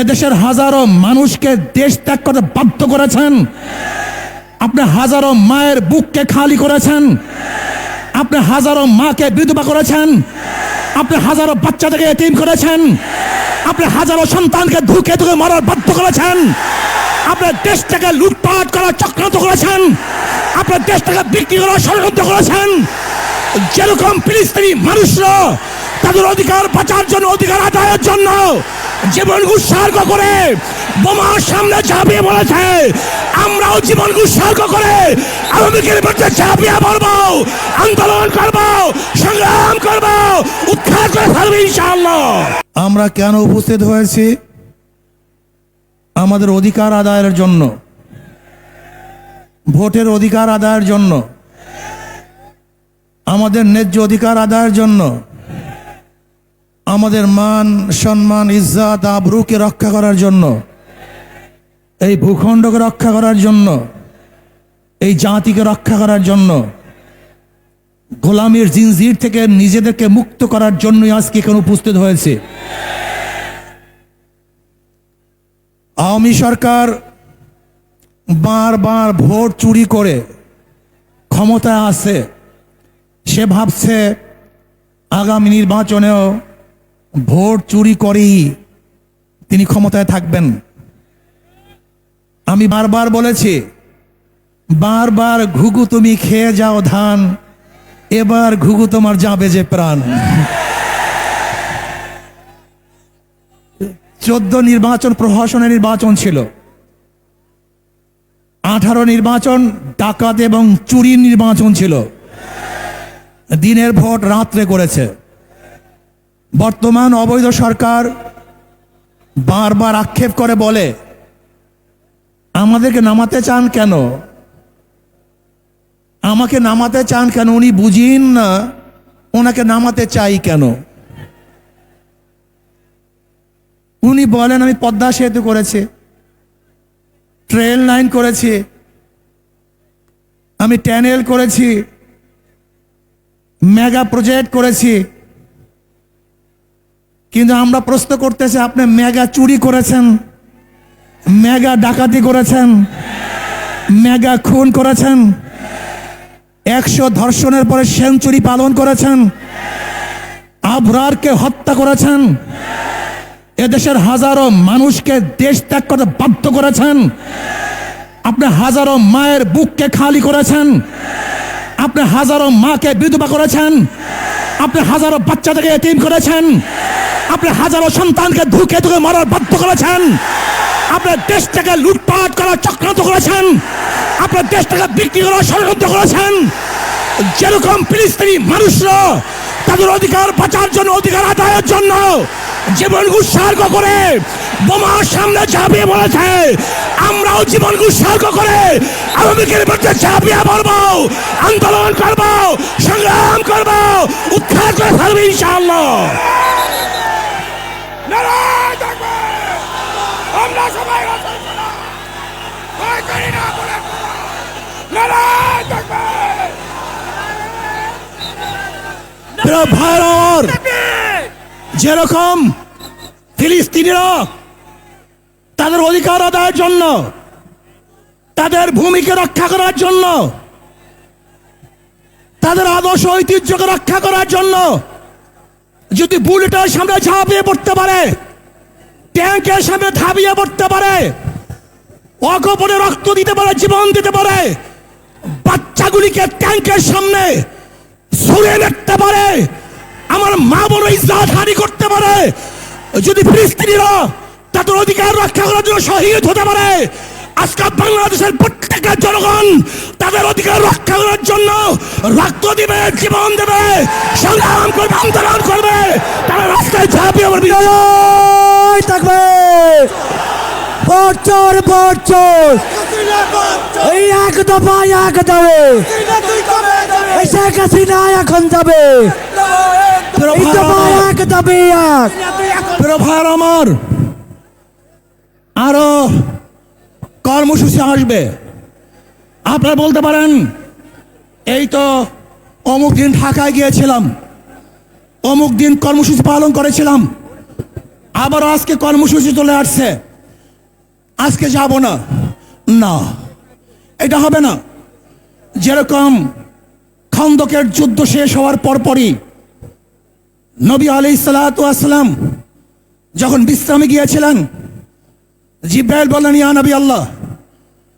এদেশের হাজারো মানুষকে দেশ ত্যাগ করতে বাধ্য করেছেন। আপনি হাজারো মায়ের বুককে খালি করেছেন। আপনি হাজারো মাকে বিধবা করেছেন। আপনি হাজারো বাচ্চাদেরকে এতিম করেছেন। আপনি হাজারো সন্তানকে ধুকে ধুকে মারার বাধ্য করেছেন। আপনার দেশটাকে লুটপাট করার চক্রান্ত করেছেন। আপনার দেশটাকে বিক্রি করার ষড়যন্ত্র করেছেন। যেরকম ফিলিস্তিনি মানুষরা তাদের অধিকার বাঁচার জন্য, অধিকার আদায়ের জন্য জীবন উৎসর্গ করে বোমার সামনে ঝাঁপিয়ে বলেছে আমরাও জীবন উৎসর্গ করে আওয়ামীকের বিরুদ্ধে ঝাঁপিয়ে পড়ব, আন্দোলন করব, সংগ্রাম করব উদ্ধার করে ফেলব ইনশাআল্লাহ। আমরা কেন উপস্থিত হয়েছি? আমাদের অধিকার আদায়ের জন্য। ভোটের অধিকার আদায়ের জন্য। আমাদের ন্যায্য অধিকার আদায়ের জন্য। আমাদের মান, সম্মান, ইজ্জাত, আবরুকে রক্ষা করার জন্য, এই ভূখণ্ডকে রক্ষা করার জন্য, এই জাতিকে রক্ষা করার জন্য, গোলামীর জিনজির থেকে নিজেদেরকে মুক্ত করার জন্যই আজকে এখানে উপস্থিত হয়েছে। আওয়ামী সরকার বারবার ভোট চুরি করে ক্ষমতায় আছে সে ভাবছে আগামী নির্বাচনেও ভোট চুরি করেই তিনি ক্ষমতায় থাকবেন। আমি বারবার বলেছি, বারবার ঘুঘু তুমি খেয়ে যাও ধান, এবার ঘুঘু তোমার যাবে যে প্রাণ। চোদ্দ নির্বাচন প্রহসনের নির্বাচন ছিল। আঠারো নির্বাচন, ডাকাত এবং চুরির নির্বাচন ছিল। দিনের ভোট রাত্রে করেছে। বর্তমান অবৈধ সরকার বারবার আক্ষেপ করে বলে, আমাদেরকে নামাতে চান কেন? আমাকে নামাতে চান কেন? উনি বুঝিন না, ওনাকে নামাতে চাই কেন? উনি বলেন, আমি পদ্মা সেতু করেছি ট্রেন লাইন করেছি, আমি ট্যানেল করেছি, মেগা প্রজেক্ট করেছি কিন্তু আমরা প্রশ্ন করতেছি, আপনি মেগা চুরি করেছেন? মেগা ডাকাতি করেছেন? মেগা খুন করেছেন? একশো ধর্ষণের পরে সেঞ্চুরি পালন করেছেন? আবরারকে হত্যা করেছেন? এদেশের হাজারো মানুষকে দেশ ত্যাগ করতে বাধ্য করেছেন? আপনি হাজারো মায়ের বুককে খালি করেছেন? আপনি হাজারো মাকে বিধবা করেছেন? আপনি হাজারো বাচ্চাদেরকে এতিম করেছেন? আপনি হাজারো সন্তানকে ধুকে ধুকে মারার বাধ্য করেছেন। আপনার দেশটাকে লুটপাট করার চক্রান্ত করেছেন। আপনার দেশটাকে বিক্রি করার ষড়যন্ত্র করেছেন। যেরকম ফিলিস্তিনি মানুষরা তাদের অধিকার বাঁচার জন্য, অধিকার আদায়ের জন্য জীবন উৎসর্গ করে বোমার সামনে ঝাঁপিয়ে বলেছে আমরাও জীবন উৎসর্গ করে আওয়ামীকের বিরুদ্ধে ঝাঁপিয়ে পড়ব, আন্দোলন করব, সংগ্রাম করব, উদ্ধার করে ফেলব ইনশাআল্লাহ। প্রিয় ভাইয়ের আমার, যেরকম ফিলিস্তিনিরা তাদের অধিকার আদায়ের জন্য তাদের ভূমিকে রক্ষা করার জন্য তাদের আদর্শ ঐতিহ্যকে রক্ষা করার জন্য যদি বুলেটের সামনে ঝাঁপিয়ে পড়তে পারে, ট্যাঙ্কের সামনে ঝাঁপিয়ে পড়তে পারে, অগোপনে রক্ত দিতে পারে, জীবন দিতে পারে, বাচ্চাগুলিকে ট্যাঙ্কের সামনে ছুড়ে মারতে পারে, আমার মা বড় ইজ্জাত হানি করতে পারে, যদি ফিলিস্তিনিরা তাদের অধিকার রক্ষা করার জন্য শহীদ হতে পারে আজকে বাংলাদেশের প্রত্যেকটা জনগণ তাদের অধিকার রক্ষা করার জন্য রক্ত দিবে জীবন দেবে সংগ্রাম করবে আন্দোলন করবে। তারা রাস্তায় ঝাঁপিয়ে পড়বে। থাকবে। বছর বছর। এই এক দফা এক দাবে এই শেখ হাসিনা এখন যাবে। এক দাবে এক। প্রিয় ভাইয়ের আমার। আরও কর্মসূচি আসবে। আপনারা বলতে পারেন, এই তো অমুক দিন ঢাকায় গিয়েছিলাম, অমুক দিন কর্মসূচি পালন করেছিলাম, আবার আজকে কর্মসূচি চলে আসছে, আজকে যাব না। না, এটা হবে না। যেরকম খন্দকের যুদ্ধ শেষ হওয়ার পরপরই নবী আলি সালাম যখন বিশ্রামে গিয়েছিলেন, জিব্রাইল বললেন, ইয়া নবী আল্লাহ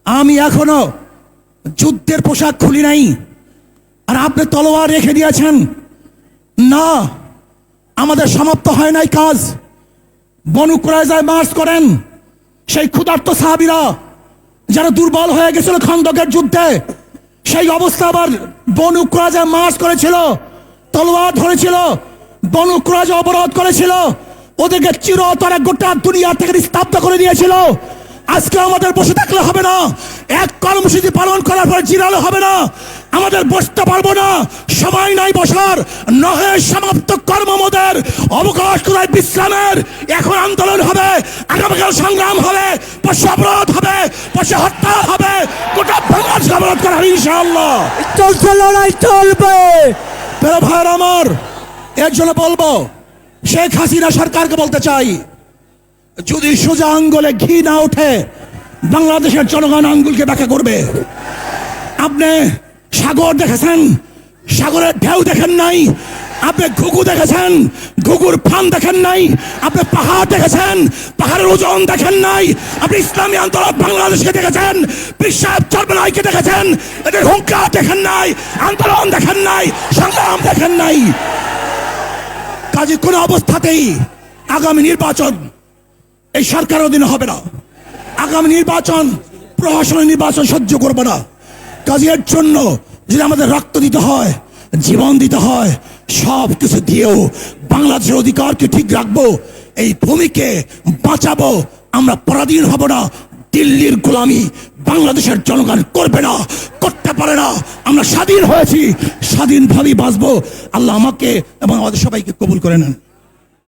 আমি এখনও যুদ্ধের পোশাক খুলি নাই। আর আপনি তলোয়ার রেখে দিয়েছেন। না, আমাদের সমাপ্ত হয় নাই কাজ। বনু কুরাইজায় মার্চ করেন। সেই ক্ষুধার্ত সাহাবিরা যারা দুর্বল হয়ে গেছিল খন্দকের যুদ্ধে, সেই অবস্থা আবার বনু কুরাইজায় মার্চ করেছিল। তলোয়ার ধরেছিল, বনু অবরোধ করেছিল। ওদেরকে চিরতরে গোটা দুনিয়া থেকে স্তব্ধ করে দিয়েছিল। আজকে আমাদের বসে থাকলে হবে না। এক কর্মসূচি পালন করার পর জিরালে হবে না। আমাদের বসতে পারব না। সময় নাই বসার। নহে সমাপ্ত কর্মমোদের অবকাশ কোথায়? বিশ্রামের। এখন আন্দোলন হবে। আগামীকাল সংগ্রাম হবে। পশু অবরোধ হবে। পশু হত্যা হবে। গোটা বাংলাদেশ অবরোধ করা হবে ইনশাআল্লাহ। চলছে লড়াই চলবে। ভাইয়ের আমার এর জন্য বলব শেখ হাসিনা সরকারকে বলতে চাই। যদি সোজা আঙ্গুলে ঘি না ওঠে, বাংলাদেশের জনগণ আঙ্গুলকে ব্যাখ্যা করবে। আপনি সাগর দেখেছেন? সাগরের ঢেউ দেখেন নাই? আপনি ঘুঘু দেখেছেন? ঘুঘুর ফান দেখেন নাই? আপনি পাহাড় দেখেছেন? পাহাড়ের ওজন দেখেন নাই? আপনি ইসলামী আন্দোলন বাংলাদেশকে দেখেছেন? বিশ্বাস চর্মনাইকে দেখেছেন? এদের হুঙ্কার দেখেন নাই? আন্দোলন দেখেন নাই? সংগ্রাম দেখেন নাই? কাজে কোনো অবস্থাতেই আগামী নির্বাচন এই সরকার অধীনে হবে না। আগামী নির্বাচন প্রশাসনের নির্বাচন সহ্য করবে না। কাজে এর জন্য যদি আমাদের রক্ত দিতে হয়, জীবন দিতে হয়, সব কিছু দিয়েও বাংলাদেশের অধিকারকে ঠিক রাখব, এই ভূমিকে বাঁচাবো, আমরা পরাধীন হব না, দিল্লির গোলামি বাংলাদেশের জনগণ করবে না, করতে পারে না। আমরা স্বাধীন হয়েছি, স্বাধীনভাবেই বাঁচবো। আল্লাহ আমাকে এবং আমাদের সবাইকে কবুল করে নেন।